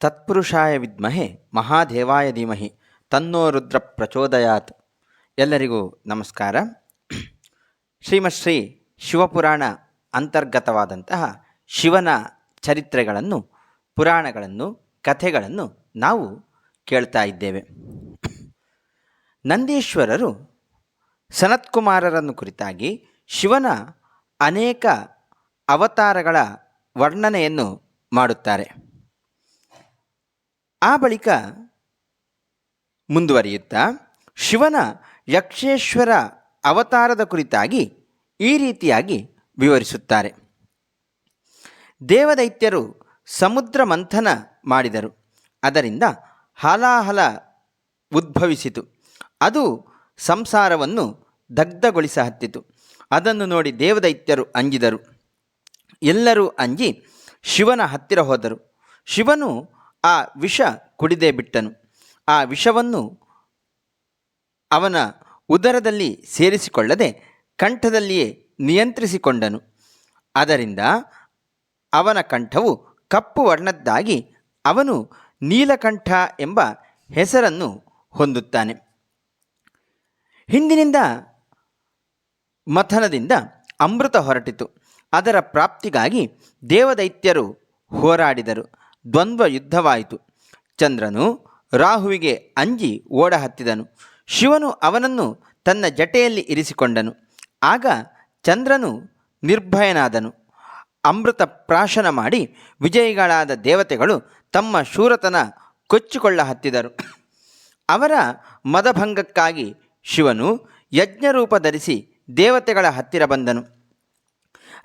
ತತ್ಪುರುಷಾಯ ವಿದ್ಮಹೆ ಮಹಾದೇವಾಯ ಧೀಮಹಿ ತನ್ನೋ ರುದ್ರ ಪ್ರಚೋದಯಾತ್. ಎಲ್ಲರಿಗೂ ನಮಸ್ಕಾರ. ಶ್ರೀಮಶ್ರೀ ಶಿವಪುರಾಣ ಅಂತರ್ಗತವಾದಂತಹ ಶಿವನ ಚರಿತ್ರೆಗಳನ್ನು, ಪುರಾಣಗಳನ್ನು, ಕಥೆಗಳನ್ನು ನಾವು ಕೇಳ್ತಾ ಇದ್ದೇವೆ. ನಂದೀಶ್ವರರು ಸನತ್ಕುಮಾರರನ್ನು ಕುರಿತಾಗಿ ಶಿವನ ಅನೇಕ ಅವತಾರಗಳ ವರ್ಣನೆಯನ್ನು ಮಾಡುತ್ತಾರೆ. ಆ ಬಳಿಕ ಮುಂದುವರಿಯುತ್ತಾ, ಶಿವನ ಯಕ್ಷೇಶ್ವರ ಅವತಾರದ ಕುರಿತಾಗಿ ಈ ರೀತಿಯಾಗಿ ವಿವರಿಸುತ್ತಾರೆ. ದೇವದೈತ್ಯರು ಸಮುದ್ರ ಮಂಥನ ಮಾಡಿದರು. ಅದರಿಂದ ಹಾಲಾಹಲ ಉದ್ಭವಿಸಿತು. ಅದು ಸಂಸಾರವನ್ನು ದಗ್ಧಗೊಳಿಸ ಹತ್ತಿತು ಅದನ್ನು ನೋಡಿ ದೇವದೈತ್ಯರು ಅಂಜಿದರು. ಎಲ್ಲರೂ ಅಂಜಿ ಶಿವನ ಹತ್ತಿರ ಹೋದರು. ಶಿವನು ಆ ವಿಷ ಕುಡಿದೇ ಬಿಟ್ಟನು. ಆ ವಿಷವನ್ನು ಅವನ ಉದರದಲ್ಲಿ ಸೇರಿಸಿಕೊಳ್ಳದೆ ಕಂಠದಲ್ಲಿಯೇ ನಿಯಂತ್ರಿಸಿಕೊಂಡನು. ಅದರಿಂದ ಅವನ ಕಂಠವು ಕಪ್ಪು ವರ್ಣದ್ದಾಗಿ ಅವನು ನೀಲಕಂಠ ಎಂಬ ಹೆಸರನ್ನು ಹೊಂದುತ್ತಾನೆ. ಹಿಂದಿನಿಂದ ಮಥನದಿಂದ ಅಮೃತ ಹೊರಟಿತು. ಅದರ ಪ್ರಾಪ್ತಿಗಾಗಿ ದೇವದೈತ್ಯರು ಹೋರಾಡಿದರು. ದ್ವಂದ್ವ ಯುದ್ಧವಾಯಿತು ಚಂದ್ರನು ರಾಹುವಿಗೆ ಅಂಜಿ ಓಡ ಹತ್ತಿದನು ಶಿವನು ಅವನನ್ನು ತನ್ನ ಜಟೆಯಲ್ಲಿ ಇರಿಸಿಕೊಂಡನು. ಆಗ ಚಂದ್ರನು ನಿರ್ಭಯನಾದನು. ಅಮೃತ ಪ್ರಾಶನ ಮಾಡಿ ವಿಜಯಿಗಳಾದ ದೇವತೆಗಳು ತಮ್ಮ ಶೂರತನ ಕೊಚ್ಚಿಕೊಳ್ಳ ಹತ್ತಿದರು. ಅವರ ಮದಭಂಗಕ್ಕಾಗಿ ಶಿವನು ಯಜ್ಞರೂಪ ಧರಿಸಿ ದೇವತೆಗಳ ಹತ್ತಿರ ಬಂದನು.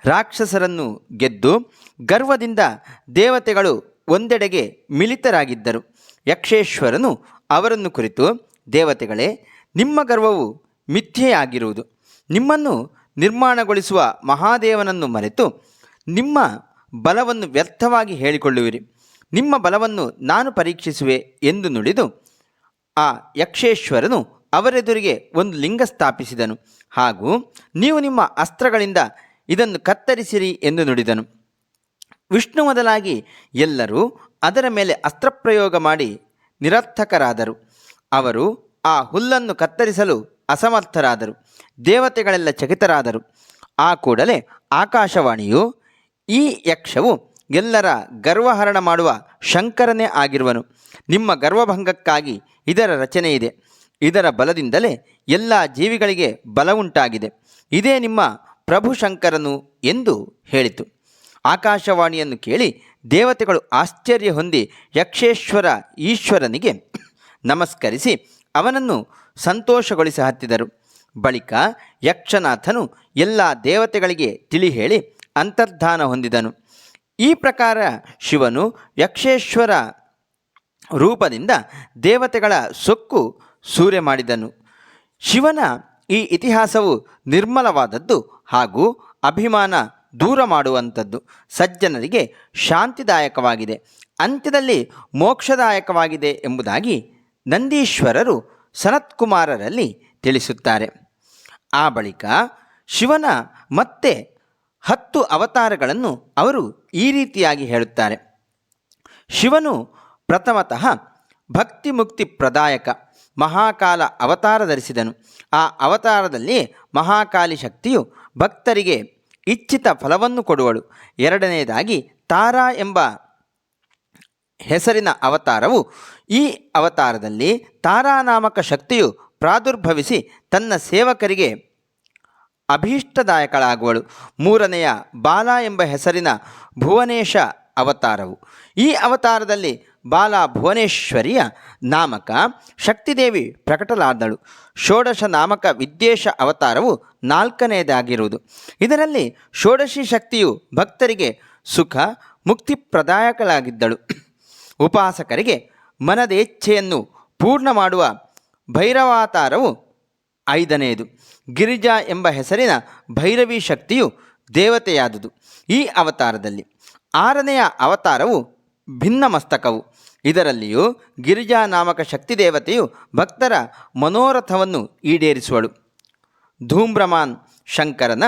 ರಾಕ್ಷಸರನ್ನು ಗೆದ್ದು ಗರ್ವದಿಂದ ದೇವತೆಗಳು ಒಂದೆಡೆಗೆ ಮಿಲಿತರಾಗಿದ್ದರು ಯಕ್ಷೇಶ್ವರನು ಅವರನ್ನು ಕುರಿತು, ದೇವತೆಗಳೇ, ನಿಮ್ಮ ಗರ್ವವು ಮಿಥ್ಯೆಯಾಗಿರುವುದು. ನಿಮ್ಮನ್ನು ನಿರ್ಮಾಣಗೊಳಿಸುವ ಮಹಾದೇವನನ್ನು ಮರೆತು ನಿಮ್ಮ ಬಲವನ್ನು ವ್ಯರ್ಥವಾಗಿ ಹೇಳಿಕೊಳ್ಳುವಿರಿ. ನಿಮ್ಮ ಬಲವನ್ನು ನಾನು ಪರೀಕ್ಷಿಸುವೆ ಎಂದು ನುಡಿದು ಆ ಯಕ್ಷೇಶ್ವರನು ಅವರೆದುರಿಗೆ ಒಂದು ಲಿಂಗ ಸ್ಥಾಪಿಸಿದನು. ಹಾಗೂ ನೀವು ನಿಮ್ಮ ಅಸ್ತ್ರಗಳಿಂದ ಇದನ್ನು ಕತ್ತರಿಸಿರಿ ಎಂದು ನುಡಿದನು. ವಿಷ್ಣು ಮೊದಲಾಗಿ ಎಲ್ಲರೂ ಅದರ ಮೇಲೆ ಅಸ್ತ್ರಪ್ರಯೋಗ ಮಾಡಿ ನಿರರ್ಥಕರಾದರು. ಅವರು ಆ ಹುಲ್ಲನ್ನು ಕತ್ತರಿಸಲು ಅಸಮರ್ಥರಾದರು. ದೇವತೆಗಳೆಲ್ಲ ಚಕಿತರಾದರು. ಆ ಕೂಡಲೇ ಆಕಾಶವಾಣಿಯು ಈ ಯಕ್ಷವು ಎಲ್ಲರ ಗರ್ವಹರಣ ಮಾಡುವ ಶಂಕರನೇ ಆಗಿರುವನು. ನಿಮ್ಮ ಗರ್ವಭಂಗಕ್ಕಾಗಿ ಇದರ ರಚನೆ ಇದೆ. ಇದರ ಬಲದಿಂದಲೇ ಎಲ್ಲ ಜೀವಿಗಳಿಗೆ ಬಲವುಂಟಾಗಿದೆ ಇದೇ ನಿಮ್ಮ ಪ್ರಭು ಶಂಕರನು ಎಂದು ಹೇಳಿತು. ಆಕಾಶವಾಣಿಯನ್ನು ಕೇಳಿ ದೇವತೆಗಳು ಆಶ್ಚರ್ಯ ಹೊಂದಿ ಯಕ್ಷೇಶ್ವರ ಈಶ್ವರನಿಗೆ ನಮಸ್ಕರಿಸಿ ಅವನನ್ನು ಸಂತೋಷಗೊಳಿಸ ಹತ್ತಿದರು. ಬಳಿಕ ಯಕ್ಷನಾಥನು ಎಲ್ಲ ದೇವತೆಗಳಿಗೆ ತಿಳಿ ಹೇಳಿ ಅಂತರ್ಧಾನ ಹೊಂದಿದನು. ಈ ಪ್ರಕಾರ ಶಿವನು ಯಕ್ಷೇಶ್ವರ ರೂಪದಿಂದ ದೇವತೆಗಳ ಸೊಕ್ಕು ಸೂರೆ ಮಾಡಿದನು. ಶಿವನ ಈ ಇತಿಹಾಸವು ನಿರ್ಮಲವಾದದ್ದು ಹಾಗೂ ಅಭಿಮಾನ ದೂರ ಮಾಡುವಂಥದ್ದು ಸಜ್ಜನರಿಗೆ ಶಾಂತಿದಾಯಕವಾಗಿದೆ. ಅಂತ್ಯದಲ್ಲಿ ಮೋಕ್ಷದಾಯಕವಾಗಿದೆ ಎಂಬುದಾಗಿ ನಂದೀಶ್ವರರು ಸನತ್ಕುಮಾರರಲ್ಲಿ ತಿಳಿಸುತ್ತಾರೆ. ಆ ಬಳಿಕ ಶಿವನ ಮತ್ತೆ ಹತ್ತು ಅವತಾರಗಳನ್ನು ಅವರು ಈ ರೀತಿಯಾಗಿ ಹೇಳುತ್ತಾರೆ. ಶಿವನು ಪ್ರಥಮತಃ ಭಕ್ತಿ ಮುಕ್ತಿ ಪ್ರದಾಯಕ ಮಹಾಕಾಲ ಅವತಾರ ಧರಿಸಿದನು. ಆ ಅವತಾರದಲ್ಲಿ ಮಹಾಕಾಲಿ ಶಕ್ತಿಯು ಭಕ್ತರಿಗೆ ಇಚ್ಛಿತ ಫಲವನ್ನು ಕೊಡುವಳು. ಎರಡನೆಯದಾಗಿ, ತಾರಾ ಎಂಬ ಹೆಸರಿನ ಅವತಾರವು ಈ ಅವತಾರದಲ್ಲಿ ತಾರಾನಾಮಕ ಶಕ್ತಿಯು ಪ್ರಾದುರ್ಭವಿಸಿ ತನ್ನ ಸೇವಕರಿಗೆ ಅಭೀಷ್ಟದಾಯಕಳಾಗುವಳು. ಮೂರನೆಯ ಬಾಲ ಎಂಬ ಹೆಸರಿನ ಭುವನೇಶ ಅವತಾರವು ಈ ಅವತಾರದಲ್ಲಿ ಬಾಲ ಭುವನೇಶ್ವರಿಯ ನಾಮಕ ಶಕ್ತಿದೇವಿ ಪ್ರಕಟಲಾದಳು. ಷೋಡಶ ನಾಮಕ ವಿದ್ಯೇಶ ಅವತಾರವು ನಾಲ್ಕನೆಯದಾಗಿರುವುದು ಇದರಲ್ಲಿ ಷೋಡಶಿ ಶಕ್ತಿಯು ಭಕ್ತರಿಗೆ ಸುಖ, ಮುಕ್ತಿ ಪ್ರದಾಯಕಳಾಗಿದ್ದಳು. ಉಪಾಸಕರಿಗೆ ಮನದೇಚ್ಛೆಯನ್ನು ಪೂರ್ಣ ಮಾಡುವ ಭೈರವಾತಾರವು ಐದನೆಯದು ಗಿರಿಜಾ ಎಂಬ ಹೆಸರಿನ ಭೈರವಿ ಶಕ್ತಿಯು ದೇವತೆಯಾದುದು. ಈ ಅವತಾರದಲ್ಲಿ ಆರನೆಯ ಅವತಾರವು ಭಿನ್ನ ಮಸ್ತಕವು ಇದರಲ್ಲಿಯೂ ಗಿರಿಜಾ ನಾಮಕ ಶಕ್ತಿ ದೇವತೆಯು ಭಕ್ತರ ಮನೋರಥವನ್ನು ಈಡೇರಿಸುವಳು. ಧೂಮ್ರಮಾನ್ ಶಂಕರನ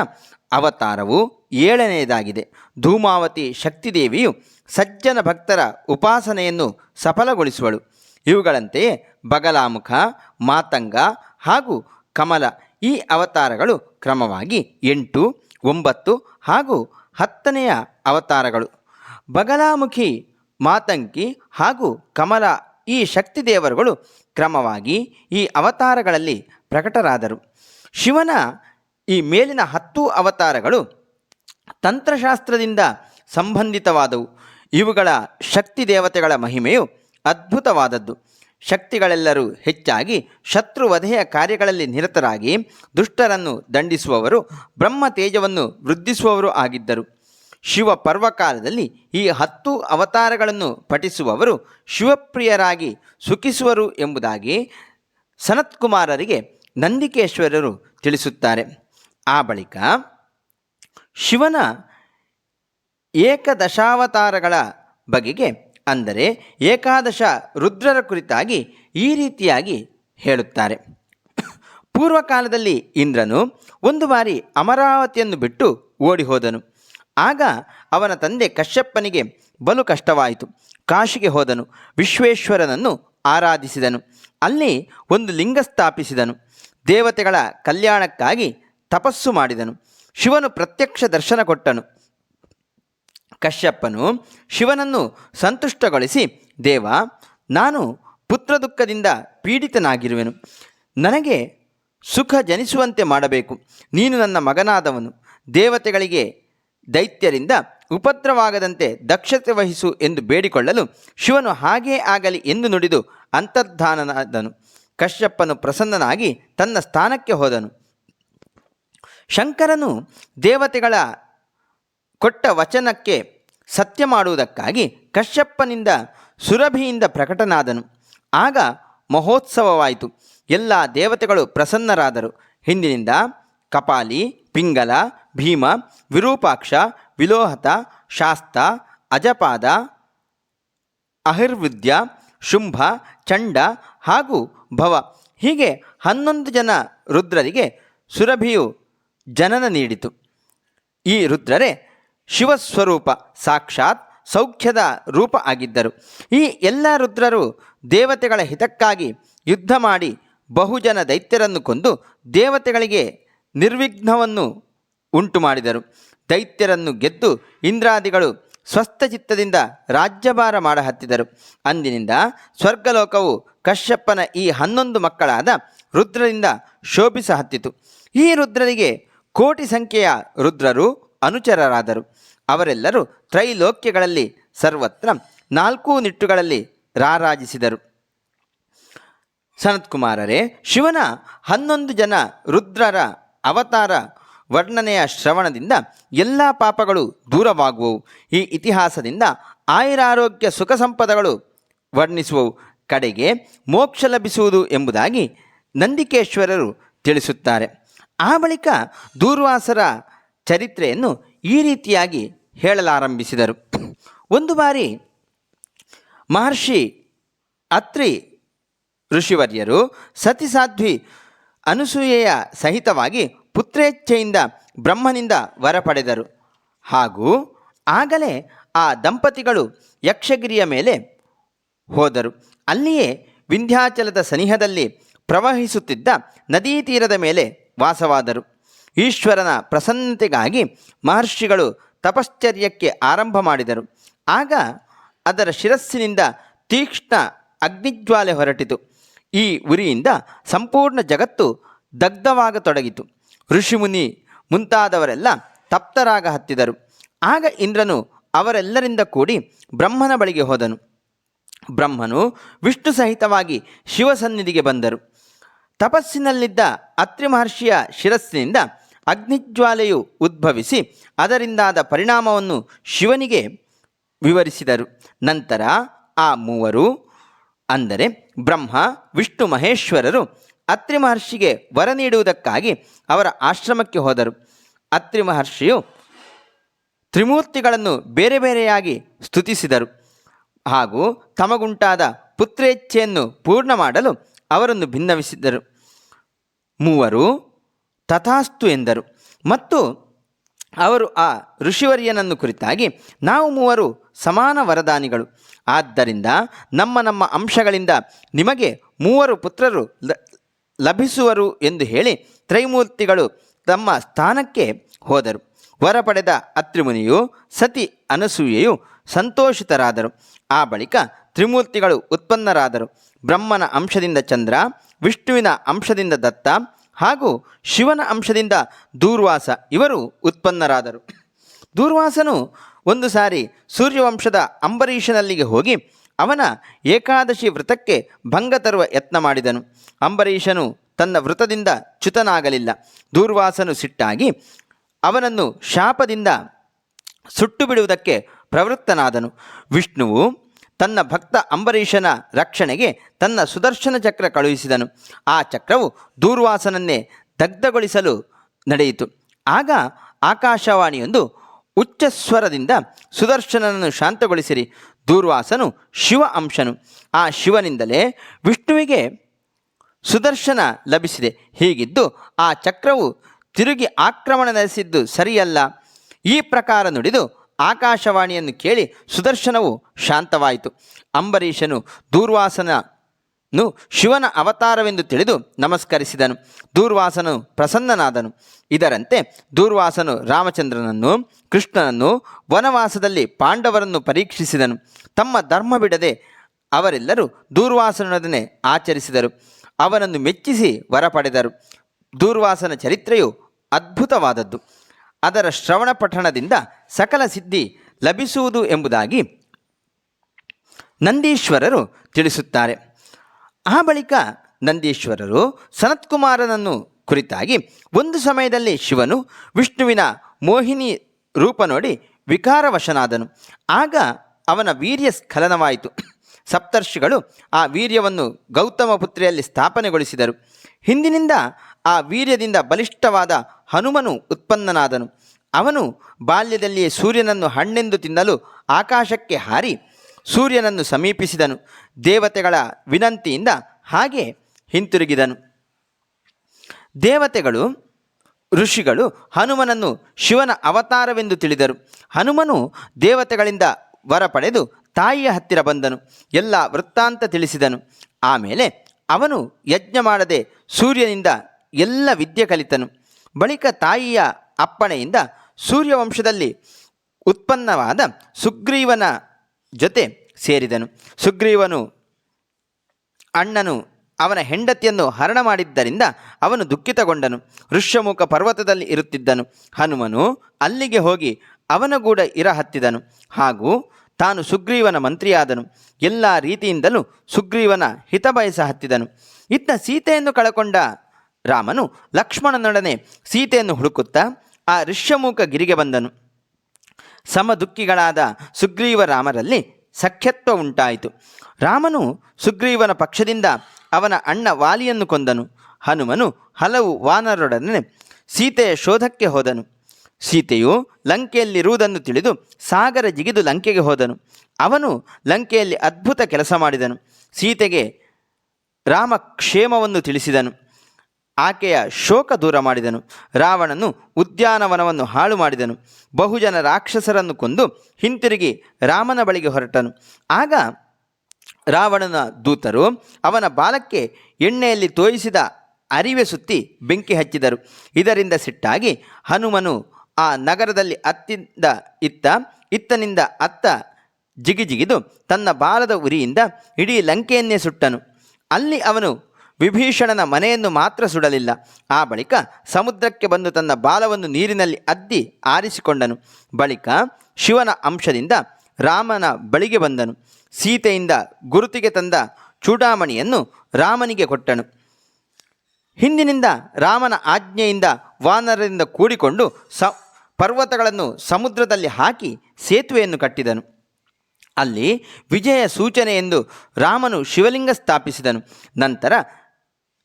ಅವತಾರವು ಏಳನೆಯದಾಗಿದೆ. ಧೂಮಾವತಿ ಶಕ್ತಿದೇವಿಯು ಸಜ್ಜನ ಭಕ್ತರ ಉಪಾಸನೆಯನ್ನು ಸಫಲಗೊಳಿಸುವಳು. ಇವುಗಳಂತೆಯೇ ಬಗಲಾಮುಖ, ಮಾತಂಗ ಹಾಗೂ ಕಮಲ ಈ ಅವತಾರಗಳು ಕ್ರಮವಾಗಿ ಎಂಟು, ಒಂಬತ್ತು ಹಾಗೂ ಹತ್ತನೆಯ ಅವತಾರಗಳು. ಬಗಲಾಮುಖಿ ಮಾತಂಕಿ ಹಾಗೂ ಕಮಲ ಈ ಶಕ್ತಿ ದೇವರುಗಳು ಕ್ರಮವಾಗಿ ಈ ಅವತಾರಗಳಲ್ಲಿ ಪ್ರಕಟರಾದರು. ಶಿವನ ಈ ಮೇಲಿನ ಹತ್ತು ಅವತಾರಗಳು ತಂತ್ರಶಾಸ್ತ್ರದಿಂದ ಸಂಬಂಧಿತವಾದವು. ಇವುಗಳ ಶಕ್ತಿ ದೇವತೆಗಳ ಮಹಿಮೆಯು ಅದ್ಭುತವಾದದ್ದು. ಶಕ್ತಿಗಳೆಲ್ಲರೂ ಹೆಚ್ಚಾಗಿ ಶತ್ರುವಧೆಯ ಕಾರ್ಯಗಳಲ್ಲಿ ನಿರತರಾಗಿ ದುಷ್ಟರನ್ನು ದಂಡಿಸುವವರು ಬ್ರಹ್ಮ ತೇಜವನ್ನು ವೃದ್ಧಿಸುವವರು ಆಗಿದ್ದರು. ಶಿವ ಪರ್ವಕಾಲದಲ್ಲಿ ಈ ಹತ್ತು ಅವತಾರಗಳನ್ನು ಪಠಿಸುವವರು ಶಿವಪ್ರಿಯರಾಗಿ ಸುಖಿಸುವರು ಎಂಬುದಾಗಿ ಸನತ್ಕುಮಾರರಿಗೆ ನಂದಿಕೇಶ್ವರರು ತಿಳಿಸುತ್ತಾರೆ. ಆ ಬಳಿಕ ಶಿವನ ಏಕದಶಾವತಾರಗಳ ಬಗೆಗೆ ಅಂದರೆ ಏಕಾದಶ ರುದ್ರರ ಕುರಿತಾಗಿ ಈ ರೀತಿಯಾಗಿ ಹೇಳುತ್ತಾರೆ. ಪೂರ್ವಕಾಲದಲ್ಲಿ ಇಂದ್ರನು ಒಂದು ಬಾರಿ ಅಮರಾವತಿಯನ್ನು ಬಿಟ್ಟು ಓಡಿ ಹೋದನು ಆಗ ಅವನ ತಂದೆ ಕಶ್ಯಪ್ಪನಿಗೆ ಬಲು ಕಷ್ಟವಾಯಿತು. ಕಾಶಿಗೆ ಹೋದನು. ವಿಶ್ವೇಶ್ವರನನ್ನು ಆರಾಧಿಸಿದನು. ಅಲ್ಲಿ ಒಂದು ಲಿಂಗ ಸ್ಥಾಪಿಸಿದನು. ದೇವತೆಗಳ ಕಲ್ಯಾಣಕ್ಕಾಗಿ ತಪಸ್ಸು ಮಾಡಿದನು. ಶಿವನು ಪ್ರತ್ಯಕ್ಷ ದರ್ಶನ ಕೊಟ್ಟನು. ಕಶ್ಯಪ್ಪನು ಶಿವನನ್ನು ಸಂತುಷ್ಟಗೊಳಿಸಿ, ದೇವ, ನಾನು ಪುತ್ರ ದುಃಖದಿಂದ ಪೀಡಿತನಾಗಿರುವೆನು. ನನಗೆ ಸುಖ ಜನಿಸುವಂತೆ ಮಾಡಬೇಕು. ನೀನು ನನ್ನ ಮಗನಾದವನು. ದೇವತೆಗಳಿಗೆ ದೈತ್ಯರಿಂದ ಉಪದ್ರವಾಗದಂತೆ ದಕ್ಷತೆ ವಹಿಸು ಎಂದು ಬೇಡಿಕೊಳ್ಳಲು ಶಿವನು ಹಾಗೇ ಆಗಲಿ ಎಂದು ನುಡಿದು ಅಂತರ್ಧಾನನಾದನು. ಕಶ್ಯಪ್ಪನು ಪ್ರಸನ್ನನಾಗಿ ತನ್ನ ಸ್ಥಾನಕ್ಕೆ ಹೋದನು. ಶಂಕರನು ದೇವತೆಗಳ ಕೊಟ್ಟ ವಚನಕ್ಕೆ ಸತ್ಯ ಮಾಡುವುದಕ್ಕಾಗಿ ಕಶ್ಯಪ್ಪನಿಂದ ಸುರಭಿಯಿಂದ ಪ್ರಕಟನಾದನು. ಆಗ ಮಹೋತ್ಸವವಾಯಿತು. ಎಲ್ಲ ದೇವತೆಗಳು ಪ್ರಸನ್ನರಾದರು. ಹಿಂದಿನಿಂದ ಕಪಾಲಿ ಪಿಂಗಲ, ಭೀಮ, ವಿರೂಪಾಕ್ಷ, ವಿಲೋಹತ, ಶಾಸ್ತ, ಅಜಪಾದ, ಅಹಿರ್ವಿದ್ಯ, ಶುಂಭ, ಚಂಡ ಹಾಗೂ ಭವ. ಹೀಗೆ ಹನ್ನೊಂದು ಜನ ರುದ್ರರಿಗೆ ಸುರಭಿಯು ಜನನ ನೀಡಿತು. ಈ ರುದ್ರರೇ ಶಿವಸ್ವರೂಪ, ಸಾಕ್ಷಾತ್ ಸೌಖ್ಯದ ರೂಪ ಆಗಿದ್ದರು. ಈ ಎಲ್ಲ ರುದ್ರರು ದೇವತೆಗಳ ಹಿತಕ್ಕಾಗಿ ಯುದ್ಧ ಮಾಡಿ ಬಹುಜನ ದೈತ್ಯರನ್ನು ಕೊಂದು ದೇವತೆಗಳಿಗೆ ನಿರ್ವಿಘ್ನವನ್ನು ಉಂಟು ಮಾಡಿದರು ದೈತ್ಯರನ್ನು ಗೆದ್ದು ಇಂದ್ರಾದಿಗಳು ಸ್ವಸ್ಥಚಿತ್ತದಿಂದ ರಾಜ್ಯಭಾರ ಮಾಡಹತ್ತಿದರು. ಅಂದಿನಿಂದ ಸ್ವರ್ಗಲೋಕವು ಕಶ್ಯಪ್ಪನ ಈ ಹನ್ನೊಂದು ಮಕ್ಕಳಾದ ರುದ್ರರಿಂದ ಶೋಭಿಸ ಹತ್ತಿತು ಈ ರುದ್ರರಿಗೆ ಕೋಟಿ ಸಂಖ್ಯೆಯ ರುದ್ರರು ಅನುಚರರಾದರು. ಅವರೆಲ್ಲರೂ ತ್ರೈಲೋಕ್ಯಗಳಲ್ಲಿ ಸರ್ವತ್ರ ನಾಲ್ಕು ನಿಟ್ಟುಗಳಲ್ಲಿ ರಾರಾಜಿಸಿದರು. ಸನತ್ಕುಮಾರರೇ, ಶಿವನ ಹನ್ನೊಂದು ಜನ ರುದ್ರರ ಅವತಾರ ವರ್ಣನೆಯ ಶ್ರವಣದಿಂದ ಎಲ್ಲ ಪಾಪಗಳು ದೂರವಾಗುವವು. ಈ ಇತಿಹಾಸದಿಂದ ಆಯುರಾರೋಗ್ಯ ಸುಖ ಸಂಪದಗಳು ವರ್ಣಿಸುವವು. ಕಡೆಗೆ ಮೋಕ್ಷ ಲಭಿಸುವುದು ಎಂಬುದಾಗಿ ನಂದಿಕೇಶ್ವರರು ತಿಳಿಸುತ್ತಾರೆ. ಆ ಬಳಿಕ ದೂರ್ವಾಸರ ಚರಿತ್ರೆಯನ್ನು ಈ ರೀತಿಯಾಗಿ ಹೇಳಲಾರಂಭಿಸಿದರು. ಒಂದು ಬಾರಿ ಮಹರ್ಷಿ ಅತ್ರಿ ಋಷಿವರ್ಯರು ಸತಿಸಾಧ್ವಿ ಅನುಸೂಯೆಯ ಸಹಿತವಾಗಿ ಪುತ್ರೇಚ್ಛೆಯಿಂದ ಬ್ರಹ್ಮನಿಂದ ವರ ಪಡೆದರು ಹಾಗೂ ಆಗಲೇ ಆ ದಂಪತಿಗಳು ಯಕ್ಷಗಿರಿಯ ಮೇಲೆ ಹೋದರು. ಅಲ್ಲಿಯೇ ವಿಂಧ್ಯಾಚಲದ ಸನಿಹದಲ್ಲಿ ಪ್ರವಹಿಸುತ್ತಿದ್ದ ನದೀ ತೀರದ ಮೇಲೆ ವಾಸವಾದರು. ಈಶ್ವರನ ಪ್ರಸನ್ನತೆಗಾಗಿ ಮಹರ್ಷಿಗಳು ತಪಶ್ಚರ್ಯಕ್ಕೆ ಆರಂಭ ಮಾಡಿದರು. ಆಗ ಅದರ ಶಿರಸ್ಸಿನಿಂದ ತೀಕ್ಷ್ಣ ಅಗ್ನಿಜ್ವಾಲೆ ಹೊರಟಿತು. ಈ ಉರಿಯಿಂದ ಸಂಪೂರ್ಣ ಜಗತ್ತು ದಗ್ಧವಾಗತೊಡಗಿತು. ಋಷಿಮುನಿ ಮುಂತಾದವರೆಲ್ಲ ತಪ್ತರಾಗ ಹತ್ತಿದರು. ಆಗ ಇಂದ್ರನು ಅವರೆಲ್ಲರಿಂದ ಕೂಡಿ ಬ್ರಹ್ಮನ ಬಳಿಗೆ ಹೋದನು. ಬ್ರಹ್ಮನು ವಿಷ್ಣು ಸಹಿತವಾಗಿ ಶಿವಸನ್ನಿಧಿಗೆ ಬಂದರು. ತಪಸ್ಸಿನಲ್ಲಿದ್ದ ಅತ್ರಿ ಮಹರ್ಷಿಯ ಶಿರಸ್ಸಿನಿಂದ ಅಗ್ನಿಜ್ವಾಲೆಯು ಉದ್ಭವಿಸಿ ಅದರಿಂದಾದ ಪರಿಣಾಮವನ್ನು ಶಿವನಿಗೆ ವಿವರಿಸಿದರು. ನಂತರ ಆ ಮೂವರು ಅಂದರೆ ಬ್ರಹ್ಮ, ವಿಷ್ಣು ಮಹೇಶ್ವರರು ಅತ್ರಿ ಮಹರ್ಷಿಗೆ ವರ ನೀಡುವುದಕ್ಕಾಗಿ ಅವರ ಆಶ್ರಮಕ್ಕೆ ಹೋದರು. ಅತ್ರಿ ಮಹರ್ಷಿಯು ತ್ರಿಮೂರ್ತಿಗಳನ್ನು ಬೇರೆ ಬೇರೆಯಾಗಿ ಸ್ತುತಿಸಿದರು. ಹಾಗೂ ತಮಗುಂಟಾದ ಪುತ್ರೇಚ್ಛೆಯನ್ನು ಪೂರ್ಣ ಮಾಡಲು ಅವರನ್ನು ಭಿನ್ನವಿಸಿದ್ದರು. ಮೂವರು ತಥಾಸ್ತು ಎಂದರು. ಮತ್ತು ಅವರು ಆ ಋಷಿವರ್ಯನನ್ನು ಕುರಿತಾಗಿ, ನಾವು ಮೂವರು ಸಮಾನ ವರದಾನಿಗಳು. ಆದ್ದರಿಂದ ನಮ್ಮ ನಮ್ಮ ಅಂಶಗಳಿಂದ ನಿಮಗೆ ಮೂವರು ಪುತ್ರರು ಲಭಿಸುವರು ಎಂದು ಹೇಳಿ ತ್ರೈಮೂರ್ತಿಗಳು ತಮ್ಮ ಸ್ಥಾನಕ್ಕೆ ಹೋದರು. ವರ ಪಡೆದ ಅತ್ರಿಮುನಿಯು ಸತಿ ಅನಸೂಯೆಯು ಸಂತೋಷಿತರಾದರು. ಆ ಬಳಿಕ ತ್ರಿಮೂರ್ತಿಗಳು ಉತ್ಪನ್ನರಾದರು. ಬ್ರಹ್ಮನ ಅಂಶದಿಂದ ಚಂದ್ರ, ವಿಷ್ಣುವಿನ ಅಂಶದಿಂದ ದತ್ತ ಹಾಗೂ ಶಿವನ ಅಂಶದಿಂದ ದೂರ್ವಾಸ ಇವರು ಉತ್ಪನ್ನರಾದರು. ದೂರ್ವಾಸನು ಒಂದು ಸಾರಿ ಸೂರ್ಯವಂಶದ ಅಂಬರೀಷನಲ್ಲಿಗೆ ಹೋಗಿ ಅವನ ಏಕಾದಶಿ ವ್ರತಕ್ಕೆ ಭಂಗ ತರುವ ಯತ್ನ ಮಾಡಿದನು. ಅಂಬರೀಷನು ತನ್ನ ವ್ರತದಿಂದ ಚ್ಯುತನಾಗಲಿಲ್ಲ. ದೂರ್ವಾಸನು ಸಿಟ್ಟಾಗಿ ಅವನನ್ನು ಶಾಪದಿಂದ ಸುಟ್ಟು ಬಿಡುವುದಕ್ಕೆ ಪ್ರವೃತ್ತನಾದನು. ವಿಷ್ಣುವು ತನ್ನ ಭಕ್ತ ಅಂಬರೀಷನ ರಕ್ಷಣೆಗೆ ತನ್ನ ಸುದರ್ಶನ ಚಕ್ರ ಕಳುಹಿಸಿದನು. ಆ ಚಕ್ರವು ದೂರ್ವಾಸನನ್ನೇ ದಗ್ಧಗೊಳಿಸಲು ನಡೆಯಿತು. ಆಗ ಆಕಾಶವಾಣಿಯೊಂದು ಉಚ್ಚಸ್ವರದಿಂದ ಸುದರ್ಶನನನ್ನು ಶಾಂತಗೊಳಿಸಿರಿ. ದೂರ್ವಾಸನು ಶಿವ ಅಂಶನು. ಆ ಶಿವನಿಂದಲೇ ವಿಷ್ಣುವಿಗೆ ಸುದರ್ಶನ ಲಭಿಸಿದೆ. ಹೀಗಿದ್ದು ಆ ಚಕ್ರವು ತಿರುಗಿ ಆಕ್ರಮಣ ನಡೆಸಿದ್ದು ಸರಿಯಲ್ಲ. ಈ ಪ್ರಕಾರ ನುಡಿದು ಆಕಾಶವಾಣಿಯನ್ನು ಕೇಳಿ ಸುದರ್ಶನವು ಶಾಂತವಾಯಿತು. ಅಂಬರೀಷನು ದೂರ್ವಾಸನನು ಶಿವನ ಅವತಾರವೆಂದು ತಿಳಿದು ನಮಸ್ಕರಿಸಿದನು. ದೂರ್ವಾಸನು ಪ್ರಸನ್ನನಾದನು. ಇದರಂತೆ ದೂರ್ವಾಸನು ರಾಮಚಂದ್ರನನ್ನು, ಕೃಷ್ಣನನ್ನು, ವನವಾಸದಲ್ಲಿ ಪಾಂಡವರನ್ನು ಪರೀಕ್ಷಿಸಿದನು. ತಮ್ಮ ಧರ್ಮ ಬಿಡದೆ ಅವರೆಲ್ಲರೂ ದೂರ್ವಾಸನೊಡನೆ ಆಚರಿಸಿದರು. ಅವನನ್ನು ಮೆಚ್ಚಿಸಿ ವರ ಪಡೆದರು ದೂರ್ವಾಸನ ಚರಿತ್ರೆಯು ಅದ್ಭುತವಾದದ್ದು. ಅದರ ಶ್ರವಣ ಪಠಣದಿಂದ ಸಕಲ ಸಿದ್ಧಿ ಲಭಿಸುವುದು ಎಂಬುದಾಗಿ ನಂದೀಶ್ವರರು ತಿಳಿಸುತ್ತಾರೆ. ಆ ಬಳಿಕ ನಂದೀಶ್ವರರು ಸನತ್ಕುಮಾರನನ್ನು ಕುರಿತಾಗಿ ಒಂದು ಸಮಯದಲ್ಲಿ ಶಿವನು ವಿಷ್ಣುವಿನ ಮೋಹಿನಿ ರೂಪ ನೋಡಿ ವಿಕಾರವಶನಾದನು. ಆಗ ಅವನ ವೀರ್ಯ ಸ್ಖಲನವಾಯಿತು. ಸಪ್ತರ್ಷಿಗಳು ಆ ವೀರ್ಯವನ್ನು ಗೌತಮ ಪುತ್ರಿಯಲ್ಲಿ ಸ್ಥಾಪನೆಗೊಳಿಸಿದರು. ಹಿಂದಿನಿಂದ ಆ ವೀರ್ಯದಿಂದ ಬಲಿಷ್ಠವಾದ ಹನುಮನು ಉತ್ಪನ್ನನಾದನು. ಅವನು ಬಾಲ್ಯದಲ್ಲಿಯೇ ಸೂರ್ಯನನ್ನು ಹಣ್ಣೆಂದು ತಿನ್ನಲು ಆಕಾಶಕ್ಕೆ ಹಾರಿ ಸೂರ್ಯನನ್ನು ಸಮೀಪಿಸಿದನು. ದೇವತೆಗಳ ವಿನಂತಿಯಿಂದ ಹಾಗೆ ಹಿಂತಿರುಗಿದನು. ದೇವತೆಗಳು, ಋಷಿಗಳು ಹನುಮನನ್ನು ಶಿವನ ಅವತಾರವೆಂದು ತಿಳಿದರು. ಹನುಮನು ದೇವತೆಗಳಿಂದ ವರ ಪಡೆದು ತಾಯಿಯ ಹತ್ತಿರ ಬಂದನು. ಎಲ್ಲ ವೃತ್ತಾಂತ ತಿಳಿಸಿದನು. ಆಮೇಲೆ ಅವನು ಯಜ್ಞ ಮಾಡದೆ ಸೂರ್ಯನಿಂದ ಎಲ್ಲ ವಿದ್ಯೆ ಕಲಿತನು. ಬಳಿಕ ತಾಯಿಯ ಅಪ್ಪಣೆಯಿಂದ ಸೂರ್ಯವಂಶದಲ್ಲಿ ಉತ್ಪನ್ನವಾದ ಸುಗ್ರೀವನ ಜೊತೆ ಸೇರಿದನು. ಸುಗ್ರೀವನು ಅಣ್ಣನು ಅವನ ಹೆಂಡತಿಯನ್ನು ಹರಣ ಮಾಡಿದ್ದರಿಂದ ಅವನು ದುಃಖಿತಗೊಂಡನು. ಋಷ್ಯಮುಖ ಪರ್ವತದಲ್ಲಿ ಇರುತ್ತಿದ್ದನು. ಹನುಮನು ಅಲ್ಲಿಗೆ ಹೋಗಿ ಅವನಗೂಡ ಇರ ಹತ್ತಿದನು. ಹಾಗೂ ತಾನು ಸುಗ್ರೀವನ ಮಂತ್ರಿಯಾದನು. ಎಲ್ಲ ರೀತಿಯಿಂದಲೂ ಸುಗ್ರೀವನ ಹಿತ ಬಯಸ ಹತ್ತಿದನು. ಇತ್ತ ಸೀತೆಯನ್ನು ಕಳಕೊಂಡ ರಾಮನು ಲಕ್ಷ್ಮಣನೊಡನೆ ಸೀತೆಯನ್ನು ಹುಡುಕುತ್ತಾ ಆ ಋಷ್ಯಮುಖ ಗಿರಿಗೆ ಬಂದನು. ಸಮದುಃಖಿಗಳಾದ ಸುಗ್ರೀವ ರಾಮರಲ್ಲಿ ಸಖ್ಯತ್ವ ಉಂಟಾಯಿತು. ರಾಮನು ಸುಗ್ರೀವನ ಪಕ್ಷದಿಂದ ಅವನ ಅಣ್ಣ ವಾಲಿಯನ್ನು ಕೊಂದನು. ಹನುಮನು ಹಲವು ವಾನರೊಡನೆ ಸೀತೆಯ ಶೋಧಕ್ಕೆ ಹೋದನು. ಸೀತೆಯು ಲಂಕೆಯಲ್ಲಿರುವುದನ್ನು ತಿಳಿದು ಸಾಗರ ಜಿಗಿದು ಲಂಕೆಗೆ ಹೋದನು. ಅವನು ಲಂಕೆಯಲ್ಲಿ ಅದ್ಭುತ ಕೆಲಸ ಮಾಡಿದನು. ಸೀತೆಗೆ ರಾಮ ಕ್ಷೇಮವನ್ನು ತಿಳಿಸಿದನು. ಆಕೆಯ ಶೋಕ ದೂರ ಮಾಡಿದನು. ರಾವಣನು ಉದ್ಯಾನವನವನ್ನು ಹಾಳು ಮಾಡಿದನು. ಬಹುಜನ ರಾಕ್ಷಸರನ್ನು ಕೊಂದು ಹಿಂತಿರುಗಿ ರಾಮನ ಬಳಿಗೆ ಹೊರಟನು. ಆಗ ರಾವಣನ ದೂತರು ಅವನ ಬಾಲಕ್ಕೆ ಎಣ್ಣೆಯಲ್ಲಿ ತೋಯಿಸಿದ ಅರಿವೆ ಸುತ್ತಿ ಬೆಂಕಿ ಹಚ್ಚಿದರು. ಇದರಿಂದ ಸಿಟ್ಟಾಗಿ ಹನುಮನು ಆ ನಗರದಲ್ಲಿ ಅತ್ತಿಂದ ಇತ್ತ, ಇತ್ತನಿಂದ ಅತ್ತ ಜಿಗಿಜಿಗಿದು ತನ್ನ ಬಾಲದ ಉರಿಯಿಂದ ಇಡೀ ಲಂಕೆಯನ್ನೇ ಸುಟ್ಟನು. ಅಲ್ಲಿ ಅವನು ವಿಭೀಷಣನ ಮನೆಯನ್ನು ಮಾತ್ರ ಸುಡಲಿಲ್ಲ. ಆ ಬಳಿಕ ಸಮುದ್ರಕ್ಕೆ ಬಂದು ತನ್ನ ಬಾಲವನ್ನು ನೀರಿನಲ್ಲಿ ಅದ್ದಿ ಆರಿಸಿಕೊಂಡನು. ಬಳಿಕ ಶಿವನ ಅಂಶದಿಂದ ರಾಮನ ಬಳಿಗೆ ಬಂದನು. ಸೀತೆಯಿಂದ ಗುರುತಿಗೆ ತಂದ ಚೂಡಾಮಣಿಯನ್ನು ರಾಮನಿಗೆ ಕೊಟ್ಟನು. ಹಿಂದಿನಿಂದ ರಾಮನ ಆಜ್ಞೆಯಿಂದ ವಾನರರಿಂದ ಕೂಡಿಕೊಂಡು ಸ, ಪರ್ವತಗಳನ್ನು ಸಮುದ್ರದಲ್ಲಿ ಹಾಕಿ ಸೇತುವೆಯನ್ನು ಕಟ್ಟಿದನು. ಅಲ್ಲಿ ವಿಜಯ ಸೂಚನೆ ಎಂದು ರಾಮನು ಶಿವಲಿಂಗ ಸ್ಥಾಪಿಸಿದನು. ನಂತರ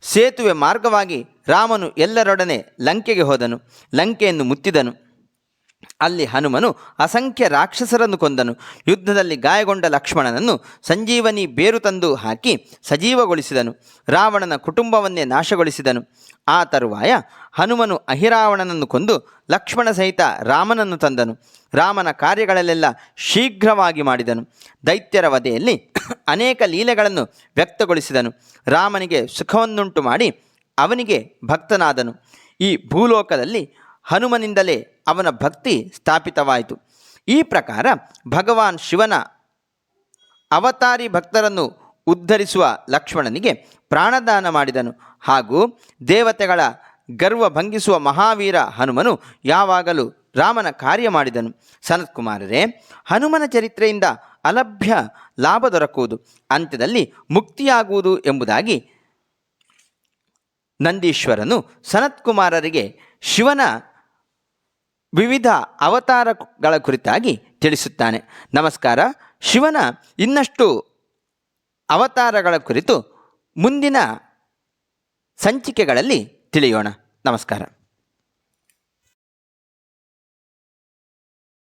ಸೇತುವೆ ಮಾರ್ಗವಾಗಿ ರಾಮನು ಎಲ್ಲರೊಡನೆ ಲಂಕೆಗೆ ಹೋದನು. ಲಂಕೆಯನ್ನು ಮುತ್ತಿದನು. ಅಲ್ಲಿ ಹನುಮನು ಅಸಂಖ್ಯ ರಾಕ್ಷಸರನ್ನು ಕೊಂದನು. ಯುದ್ಧದಲ್ಲಿ ಗಾಯಗೊಂಡ ಲಕ್ಷ್ಮಣನನ್ನು ಸಂಜೀವನಿ ಬೇರು ತಂದು ಹಾಕಿ ಸಜೀವಗೊಳಿಸಿದನು. ರಾವಣನ ಕುಟುಂಬವನ್ನೇ ನಾಶಗೊಳಿಸಿದನು. ಆ ತರುವಾಯ ಹನುಮನು ಅಹಿರಾವಣನನ್ನು ಕೊಂದು ಲಕ್ಷ್ಮಣ ಸಹಿತ ರಾಮನನ್ನು ತಂದನು. ರಾಮನ ಕಾರ್ಯಗಳಲ್ಲೆಲ್ಲ ಶೀಘ್ರವಾಗಿ ಮಾಡಿದನು. ದೈತ್ಯರ ವಧೆಯಲ್ಲಿ ಅನೇಕ ಲೀಲೆಗಳನ್ನು ವ್ಯಕ್ತಗೊಳಿಸಿದನು. ರಾಮನಿಗೆ ಸುಖವನ್ನುಂಟು ಮಾಡಿ ಅವನಿಗೆ ಭಕ್ತನಾದನು. ಈ ಭೂಲೋಕದಲ್ಲಿ ಹನುಮನಿಂದಲೇ ಅವನ ಭಕ್ತಿ ಸ್ಥಾಪಿತವಾಯಿತು. ಈ ಪ್ರಕಾರ ಭಗವಾನ್ ಶಿವನ ಅವತಾರಿ ಭಕ್ತರನ್ನು ಉದ್ಧರಿಸುವ ಲಕ್ಷ್ಮಣನಿಗೆ ಪ್ರಾಣದಾನ ಮಾಡಿದನು. ಹಾಗೂ ದೇವತೆಗಳ ಗರ್ವ ಭಂಗಿಸುವ ಮಹಾವೀರ ಹನುಮನು ಯಾವಾಗಲೂ ರಾಮನ ಕಾರ್ಯ ಮಾಡಿದನು. ಸನತ್ಕುಮಾರರೇ ಹನುಮನ ಚರಿತ್ರೆಯಿಂದ ಅಲಭ್ಯ ಲಾಭ ದೊರಕುವುದು, ಅಂತ್ಯದಲ್ಲಿ ಮುಕ್ತಿಯಾಗುವುದು ಎಂಬುದಾಗಿ ನಂದೀಶ್ವರನು ಸನತ್ಕುಮಾರರಿಗೆ ಶಿವನ ವಿವಿಧ ಅವತಾರಗಳ ಕುರಿತಾಗಿ ತಿಳಿಸುತ್ತಾನೆ. ನಮಸ್ಕಾರ. ಶಿವನ ಇನ್ನಷ್ಟು ಅವತಾರಗಳ ಕುರಿತು ಮುಂದಿನ ಸಂಚಿಕೆಗಳಲ್ಲಿ ತಿಳಿಯೋಣ. ನಮಸ್ಕಾರ.